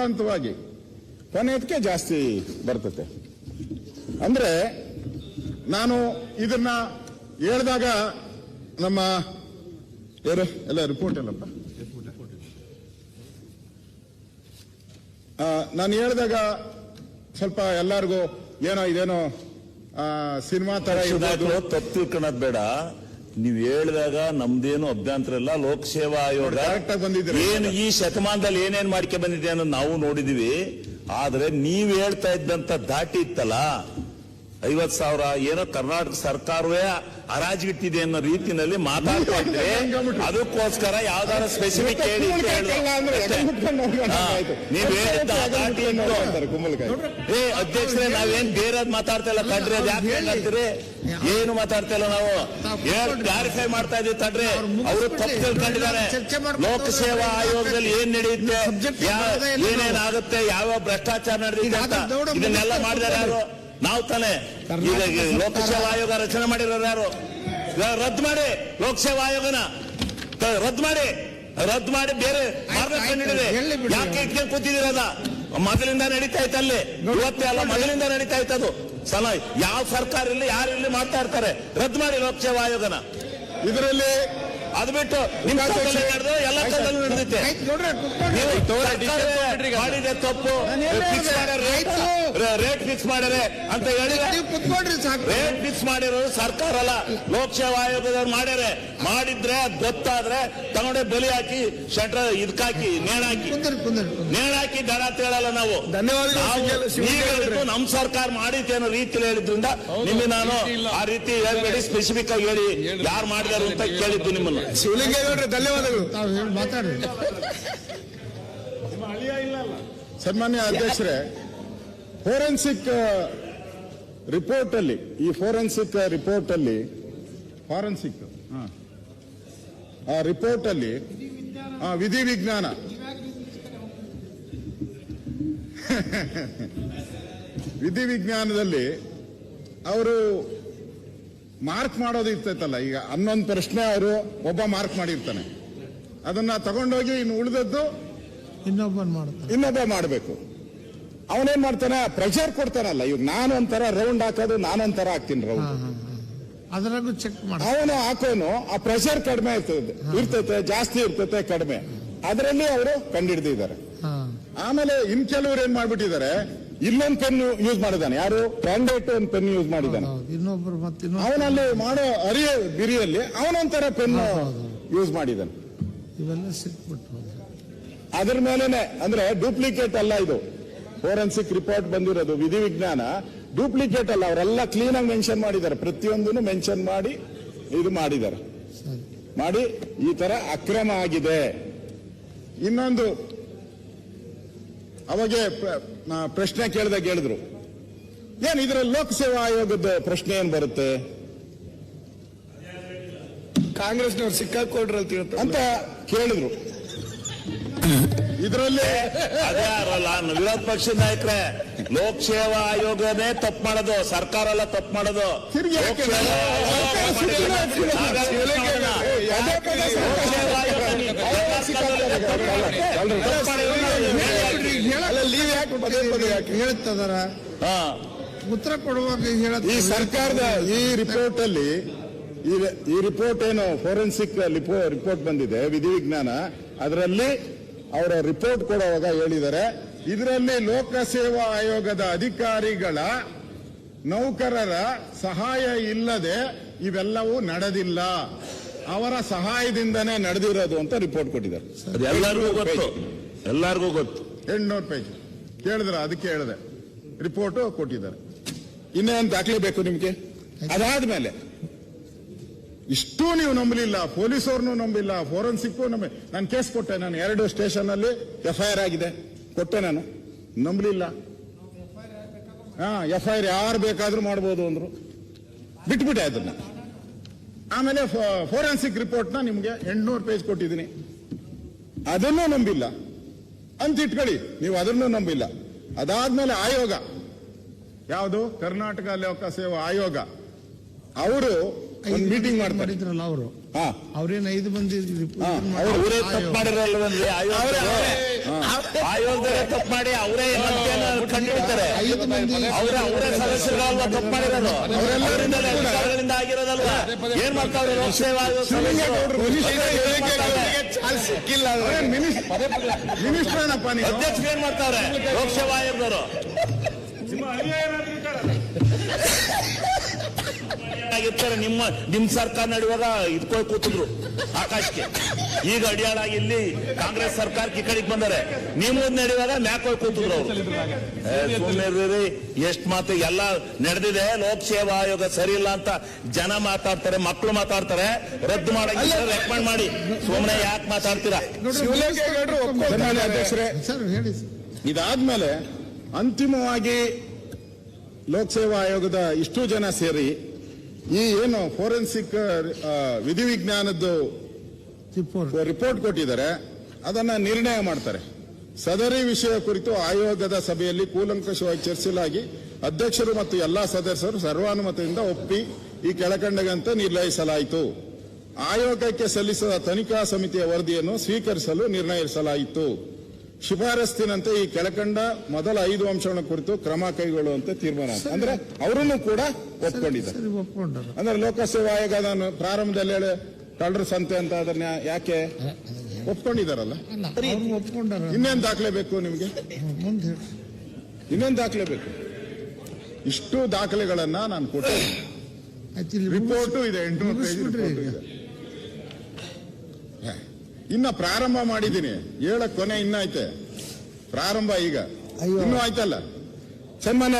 ಹಂತವಾಗಿ. ಕೊನೆಯದಕ್ಕೆ ಜಾಸ್ತಿ ಬರ್ತತೆ. ಅಂದ್ರೆ ನಾನು ಇದನ್ನ ಹೇಳಿದಾಗ ನಮ್ಮ ಯಾರು? ಎಲ್ಲ ರಿಪೋರ್ಟ್ ಎಲ್ಲಪ್ಪ ನಾನು ಹೇಳಿದಾಗ ಸ್ವಲ್ಪ ಎಲ್ಲಾರ್ಗೂ ಏನೋ ಇದೇನೋ ಸಿನಿಮಾ ತರ ತಪ್ಪು ಕಣದ್ ಬೇಡ. ನೀವ್ ಹೇಳಿದಾಗ ನಮ್ದೇನು ಅಭ್ಯಂತರ ಇಲ್ಲ. ಲೋಕಸೇವಾ ಆಯೋಗ. ಏನು ಈ ಶತಮಾನದಲ್ಲಿ ಏನೇನ್ ಮಾಡ್ಕೆ ಬಂದಿದೆ ಅನ್ನೋದು ನಾವು ನೋಡಿದೀವಿ. ಆದ್ರೆ ನೀವ್ ಹೇಳ್ತಾ ಇದ್ದಂತ ದಾಟಿ ಇತ್ತಲ್ಲ. ಐವತ್ ಸಾವಿರ ಏನೋ ಕರ್ನಾಟಕ ಸರ್ಕಾರವೇ ಹರಾಜಿಗಿಟ್ಟಿದೆ ಅನ್ನೋ ರೀತಿಯಲ್ಲಿ ಮಾತಾಡ್ತಾ ಇದ್ರೆ ಅದಕ್ಕೋಸ್ಕರ ಯಾವ್ದಾರ ಸ್ಪೆಸಿಫಿಕ್ ಹೇಳಿ. ನೀವ್ ಹೇಳಿದ್ದ ಏ ಅಧ್ಯಕ್ಷರೇ ನಾವೇನ್ ಬೇರೆ ಮಾತಾಡ್ತಾ ಇಲ್ಲ ತಡ್ರಿ ಅದ್ ಯಾಕೆ ಹೇಳ್ತೀರಿ? ಏನು ಮಾತಾಡ್ತಾ ಇಲ್ಲ ನಾವು? ಕ್ಲಾರಿಫೈ ಮಾಡ್ತಾ ಇದೀವಿ ತಡ್ರಿ. ಅವರು ತಪ್ಪು ತಿಳ್ಕೊಂಡಿದ್ದಾರೆ. ಲೋಕ ಸೇವಾ ಲೋಕಸೇವಾ ಆಯೋಗದಲ್ಲಿ ಏನ್ ನಡೆಯುತ್ತೆ. ಏನೇನಾಗುತ್ತೆ? ಯಾವ ಭ್ರಷ್ಟಾಚಾರ ನಡೆದಿದೆ ಈಗ ಅಂತ ಅದು ಇದನ್ನೆಲ್ಲ ಮಾಡಿದಾರೆ ಯಾರು? ನಾವು ತಾನೇ. ಈಗ ಲೋಕಸೇವಾ ಆಯೋಗ ರಚನೆ ಮಾಡಿರೋರು ಯಾರು? ರದ್ದು ಮಾಡಿ ಲೋಕಸೇವಾ ಆಯೋಗನ. ರದ್ದು ಮಾಡಿ. ರದ್ದು ಮಾಡಿ ಬೇರೆ ಮಾರ್ಗ ನೀಡಿದೆ. ಯಾಕೆ ಇಟ್ಕೊಂಡು ಕೂತಿದ್ದೀರಲ್ಲ ಮೊದಲಿಂದ ನಡೀತಾ ಇತ್ತು ಅಲ್ಲಿ. ಇವತ್ತೇ ಅಲ್ಲ ಮೊದಲಿಂದ ನಡೀತಾ ಇತ್ತು ಅದು. ಸಲ ಯಾವ ಸರ್ಕಾರ ಇಲ್ಲಿ ಯಾರು ಇಲ್ಲಿ ಮಾಡ್ತಾ ಇರ್ತಾರೆ? ರದ್ದು ಮಾಡಿ ಲೋಕಸೇವಾ ಆಯೋಗನ. ಇದರಲ್ಲಿ ಅದು ಬಿಟ್ಟು ನಿಮ್ಮ ನಡೆದು ಎಲ್ಲ ಕಡೆಯಲ್ಲೂ ನಡೆದಿತ್ತೆ. ಮಾಡಿದ್ರೆ ಮಾಡಿದೆ ತಪ್ಪು. ರೇಟ್ ಫಿಕ್ಸ್ ಮಾಡ್ಯಾರೆ ಅಂತ ಹೇಳಿ ರೇಟ್ ಫಿಕ್ಸ್ ಮಾಡಿರೋದು ಸರ್ಕಾರ ಅಲ್ಲ. ಲೋಕಸೇವಾ ಆಯೋಗದವ್ರು ಮಾಡ್ಯಾರೆ. ಮಾಡಿದ್ರೆ ಗೊತ್ತಾದ್ರೆ ತಗೊಂಡೆ ಬಲಿ ಹಾಕಿ ಶಟ್ರ ಇದಕ್ಕಾಕಿ ನೇಣಾಕಿ. ನೇಣಾಕಿ ದರ ತೇಳಲ್ಲ ನಾವು. ಧನ್ಯವಾದಗಳು ನಮ್ ನಮ್ಮ ಸರ್ಕಾರ ಮಾಡಿತ್ತು ಅನ್ನೋ ರೀತಿಯಲ್ಲಿ ಹೇಳಿದ್ರಿಂದ ನಿಮಗೆ ನಾನು ಆ ರೀತಿ ಹೇಳ್ಬೇಡಿ ಸ್ಪೆಸಿಫಿಕ್ ಆಗಿ ಹೇಳಿ. ಯಾರು ಮಾಡಿದಾರು ಅಂತ ಕೇಳಿದ್ದು ನಿಮ್ಮನ್ನು. ಶಿವಲಿಂಗೇಗೌಡ್ರೆ ಧನ್ಯವಾದಗಳು. ತಾವು ಹೇಳಿ ಮಾತಾಡ್ರಿ. ಸನ್ಮಾನ್ಯ ಅಧ್ಯಕ್ಷರೇ ಫೋರೆನ್ಸಿಕ್ ರಿಪೋರ್ಟ್ ಅಲ್ಲಿ ಈ ಫೋರೆನ್ಸಿಕ್ ರಿಪೋರ್ಟ್ ಅಲ್ಲಿ ಫಾರೆನ್ಸಿಕ್ ಆ ರಿಪೋರ್ಟ್ ಅಲ್ಲಿ ಆ, ವಿಧಿ ವಿಜ್ಞಾನ. ವಿಧಿ ವಿಜ್ಞಾನದಲ್ಲಿ ಅವರು ಮಾರ್ಕ್ ಮಾಡೋದು ಇರ್ತೈತಲ್ಲ ಈಗ ಹನ್ನೊಂದು ಪ್ರಶ್ನೆ ಅವರು ಒಬ್ಬ ಮಾರ್ಕ್ ಮಾಡಿರ್ತಾನೆ. ಅದನ್ನ ತಗೊಂಡೋಗಿ ಇನ್ನು ಉಳಿದದ್ದು ಇನ್ನೊಬ್ಬ ಇನ್ನೊಬ್ಬ ಮಾಡಬೇಕು. ಅವನೇನ್ ಮಾಡ್ತಾನೆ? ಪ್ರೆಷರ್ ಕೊಡ್ತಾನಲ್ಲ ಇವ್ ನಾನೊಂಥರ ರೌಂಡ್ ಹಾಕೋದು ನಾನೊಂಥರ ಹಾಕ್ತೀನಿ ರೌಂಡ್ ಅದ್ರಾಗೂ ಚೆಕ್ ಮಾಡಿ. ಅವನು ಹಾಕೋನು ಆ ಪ್ರೆಷರ್ ಕಡಿಮೆ ಇರ್ತದೆ ಇರ್ತೈತೆ ಜಾಸ್ತಿ ಇರ್ತೈತೆ ಕಡಿಮೆ. ಅದರಲ್ಲಿ ಅವರು ಕಂಡಿಡ್ದಿದ್ದಾರೆ. ಆಮೇಲೆ ಇನ್ ಕೆಲವರು ಏನ್ ಮಾಡ್ಬಿಟ್ಟಿದ್ದಾರೆ ಇನ್ನೊಂದು ಪೆನ್ ಯೂಸ್ ಮಾಡಿದ್ದಾನೆ. ಯಾರು? ಕ್ಯಾಂಡೇಟ್ ಒಂದು ಪೆನ್ ಯೂಸ್ ಮಾಡಿದ್ದಾನೆ. ಹೌದು ಇನ್ನೊಬ್ರು ಮತ್ತೆ ಅವನಲ್ಲಿ ಮಾಡೋ ಅರಿಯ ಬಿರಿಯಲ್ಲಿ ಅವನೊಂಥರ ಪೆನ್. ಯೂಸ್ ಮಾಡಿದ್ದಾನೆ. ಇವೆಲ್ಲ ಸಿಕ್ಬಿಟ್ಟು ಅದ್ರ ಮೇಲೆನೆ ಅಂದ್ರೆ ಡೂಪ್ಲಿಕೇಟ್ ಅಲ್ಲ ಇದು. ಫೋರೆನ್ಸಿಕ್ ರಿಪೋರ್ಟ್ ಬಂದಿರೋದು ವಿಧಿ ವಿಜ್ಞಾನ ಡೂಪ್ಲಿಕೇಟ್ ಅಲ್ಲ ಅವರೆಲ್ಲ ಕ್ಲೀನ್ ಆಗಿ ಮೆನ್ಷನ್ ಮಾಡಿದ್ದಾರೆ. ಪ್ರತಿಯೊಂದನ್ನು ಮೆನ್ಷನ್ ಮಾಡಿ ಇದು ಮಾಡಿದ್ದಾರೆ. ಮಾಡಿ ಈ ತರ ಅಕ್ರಮ ಆಗಿದೆ. ಇನ್ನೊಂದು ಅವಾಗೆ ಪ್ರಶ್ನೆ ಕೇಳಿದಾಗ ಹೇಳಿದ್ರು. ಏನ್ ಇದರಲ್ಲಿ ಲೋಕಸೇವಾ ಆಯೋಗದ ಪ್ರಶ್ನೆ ಏನ್ ಬರುತ್ತೆ? ಕಾಂಗ್ರೆಸ್ನವ್ರು ಅಂತ ತಿಳ್ತಾರೆ ಅಂತ ಕೇಳಿದ್ರು. ಇದರಲ್ಲಿ ಅದೇ ವಿರೋಧ ಪಕ್ಷದ ನಾಯಕರೇ ಲೋಕಸೇವಾ ಆಯೋಗನೇ ತಪ್ಪು ಮಾಡೋದು ಸರ್ಕಾರ ಎಲ್ಲ ತಪ್ಪು ಮಾಡೋದು ಲೀವ್ ಯಾಕೆ? ಪದೇ ಪದೇ ಯಾಕೆ? ಹೇಳ್ತದಾರ. ಉತ್ತರ ಕೊಡುವಾಗ ಹೇಳ ಈ ಸರ್ಕಾರದ ಈ ರಿಪೋರ್ಟ್ ಅಲ್ಲಿ ಈ- ಈ ರಿಪೋರ್ಟ್ ಏನು ಫೋರೆನ್ಸಿಕ್ ರಿಪೋರ್ಟ್ ಬಂದಿದೆ ವಿಧಿ ವಿಜ್ಞಾನ ಅದರಲ್ಲಿ ಅವರ ರಿಪೋರ್ಟ್ ಕೊಡುವಾಗ ಹೇಳಿದ್ದಾರೆ. ಇದರಲ್ಲಿ ಲೋಕಸೇವಾ ಆಯೋಗದ ಅಧಿಕಾರಿಗಳ ನೌಕರರ ಸಹಾಯ ಇಲ್ಲದೆ ಇವೆಲ್ಲವೂ ನಡೆದಿಲ್ಲ. ಅವರ ಸಹಾಯದಿಂದನೇ ನಡೆದಿರೋದು ಅಂತ ರಿಪೋರ್ಟ್ ಕೊಟ್ಟಿದ್ದಾರೆ. ಎಲ್ಲರಿಗೂ ಗೊತ್ತು. ಎಲ್ಲರಿಗೂ ಗೊತ್ತು. ಎಂಟ್ನೂರು ಪೇಜ್. ಕೇಳಿದ್ರ? ಅದಕ್ಕೆ ಹೇಳಿದೆ. ರಿಪೋರ್ಟ್ ಕೊಟ್ಟಿದ್ದಾರೆ. ಇನ್ನೇನು ದಾಖಲೆ ಬೇಕು ನಿಮ್ಗೆ? ಅದಾದ್ಮೇಲೆ ಇಷ್ಟು ನೀವು ನಂಬಲಿಲ್ಲ, ಪೊಲೀಸವ್ರನ್ನೂ ನಂಬಿಲ್ಲ ಫೋರೆನ್ಸಿಕ್ ನಂಬಿ, ನಾನು ಕೇಸ್ ಕೊಟ್ಟೆ, ನಾನು ಎರಡು ಸ್ಟೇಷನ್ ಅಲ್ಲಿ ಎಫ್ಐಆರ್ ಆಗಿದೆ, ಕೊಟ್ಟೆ ನಾನು. ನಂಬಲಿಲ್ಲ. ಹಾ, ಎಫ್ಐಆರ್ ಯಾರು ಬೇಕಾದ್ರೂ ಮಾಡ್ಬೋದು ಅಂದ್ರು. ಬಿಟ್ಬಿಟ್ಟೆ ಅದನ್ನ. ಆಮೇಲೆ ಫೋರೆನ್ಸಿಕ್ ರಿಪೋರ್ಟ್ನ ನಿಮ್ಗೆ ಎಂಟುನೂರು ಪೇಜ್ ಕೊಟ್ಟಿದ್ದೀನಿ. ಅದನ್ನೂ ನಂಬಿಲ್ಲ. ಅಂತ ಇಟ್ಕೊಳ್ಳಿ, ನೀವು ಅದನ್ನು ನಂಬಿಲ್ಲ. ಅದಾದ್ಮೇಲೆ ಆಯೋಗ. ಯಾವುದು? ಕರ್ನಾಟಕ ಲೋಕ ಸೇವಾ ಆಯೋಗ. ಅವರು ಮೀಟಿಂಗ್ ಮಾಡಿದ್ರಲ್ಲ ಅವರು. ಅವ್ರೇನ್ ಐದು ಮಂದಿ ತಪ್ಪು ಮಾಡಿ ಅವರೇ ಕಂಡಿಡ್ತಾರೆ ಐದು ಮಂದಿ ಅವರೇ ಸದಸ್ಯರಲ್ವಾ ತಪ್ಪು ಮಾಡಿರೋದು. ಅವರೆಲ್ಲರಿಂದ ಆಗಿರೋದಲ್ವಾ? ಏನ್ ಮಾಡ್ತಾವ್ರೆ ಸಿಕ್ಕಿಲ್ಲ ಅಧ್ಯಕ್ಷರು ಏನ್ ಮಾಡ್ತಾವ್ರೆ ಲೋಕಸೇವಾ ಆಯೋಗದವರು. ಆಗಿರ್ತಾರೆ ನಿಮ್ಮ ನಿಮ್ ಸರ್ಕಾರ ನಡೆಯುವಾಗ ಇದ್ಕೊಳ್ ಕೂತಿದ್ರು ಆಕಾಶಕ್ಕೆ ಈಗ ಅಡಿಯಾಳಾಗಿ ಇಲ್ಲಿ ಕಾಂಗ್ರೆಸ್ ಸರ್ಕಾರಕ್ಕೆ ಈ ಕಡೆಗೆ ಬಂದಾರೆ. ನೀವು ನಡೆಯುವಾಗ ಮ್ಯಾಕೋಯ್ ಕೂತಿದ್ರು ಅವರು. ಸುಮ್ಮನೆ ಎಷ್ಟ್ ಮಾತು ಎಲ್ಲ ನಡೆದಿದೆ ಲೋಕಸೇವಾ ಆಯೋಗ ಸರಿ ಇಲ್ಲ ಅಂತ ಜನ ಮಾತಾಡ್ತಾರೆ ಮಕ್ಕಳು ಮಾತಾಡ್ತಾರೆ. ರದ್ದು ಮಾಡಂಗಿಲ್ಲ ರೆಕಮೆಂಡ್ ಮಾಡಿ. ಸುಮ್ಮನೆ ಯಾಕೆ ಮಾತಾಡ್ತೀರಾ? ಅಧ್ಯಕ್ಷರೇ. ಇದಾದ್ಮೇಲೆ ಅಂತಿಮವಾಗಿ ಲೋಕಸೇವಾ ಆಯೋಗದ ಇಷ್ಟು ಜನ ಸೇರಿ ಈ ಏನು ಫೋರೆನ್ಸಿಕ್ ವಿಧಿವಿಜ್ಞಾನದ್ದು ರಿಪೋರ್ಟ್ ಕೊಟ್ಟಿದ್ದಾರೆ. ಅದನ್ನ ನಿರ್ಣಯ ಮಾಡ್ತಾರೆ. ಸದರಿ ವಿಷಯ ಕುರಿತು ಆಯೋಗದ ಸಭೆಯಲ್ಲಿ ಕೂಲಂಕಷವಾಗಿ ಚರ್ಚಿಸಲಾಗಿ ಅಧ್ಯಕ್ಷರು ಮತ್ತು ಎಲ್ಲಾ ಸದಸ್ಯರು ಸರ್ವಾನುಮತದಿಂದ ಒಪ್ಪಿ ಈ ಕೆಳಕಂಡಗಂತೆ ನಿರ್ಣಯಿಸಲಾಯಿತು. ಆಯೋಗಕ್ಕೆ ಸಲ್ಲಿಸಿದ ತನಿಖಾ ಸಮಿತಿಯ ವರದಿಯನ್ನು ಸ್ವೀಕರಿಸಲು ನಿರ್ಣಯಿಸಲಾಯಿತು. ಶಿಫಾರಸ್ತಿನಂತೆ ಈ ಕೆಳಕಂಡ ಮೊದಲ ಐದು ಅಂಶಗಳ ಕುರಿತು ಕ್ರಮ ಕೈಗೊಳ್ಳುವಂತೆ ತೀರ್ಮಾನ. ಅಂದ್ರೆ ಅವರನ್ನು ಕೂಡ ಒಪ್ಕೊಂಡಿದ್ದಾರೆ. ಅಂದ್ರೆ ಲೋಕಸೇವಾ ಆಯೋಗ ನಾನು ಪ್ರಾರಂಭದಲ್ಲಿ ಹೇಳಿ ಕಳ್ಳರ ಸಂತೆ ಅಂತ ಅದನ್ನ ಯಾಕೆ ಒಪ್ಕೊಂಡಿದಾರಲ್ಲ ಇನ್ನೇನ್ ದಾಖಲೆ ಬೇಕು ನಿಮ್ಗೆ? ಇನ್ನೇನ್ ದಾಖಲೆ ಬೇಕು? ಇಷ್ಟು ದಾಖಲೆಗಳನ್ನ ನಾನು ಕೊಟ್ಟೆ ಆಯ್ತು ರಿಪೋರ್ಟು ಇದೆ ಎಂಟುನೂರು ಪೇಜ್ ಮುಗಿಸ್ಬಿಡ್ರಿ ಇದೆ. ಇನ್ನ ಪ್ರಾರಂಭ ಮಾಡಿದ್ದೀನಿ. ಹೇಳಕ್ ಕೊನೆ ಇನ್ನ ಐತೆ. ಪ್ರಾರಂಭ ಈಗ. ಇನ್ನೂ ಆಯ್ತಲ್ಲ? ಸನ್ಮಾನ್ಯ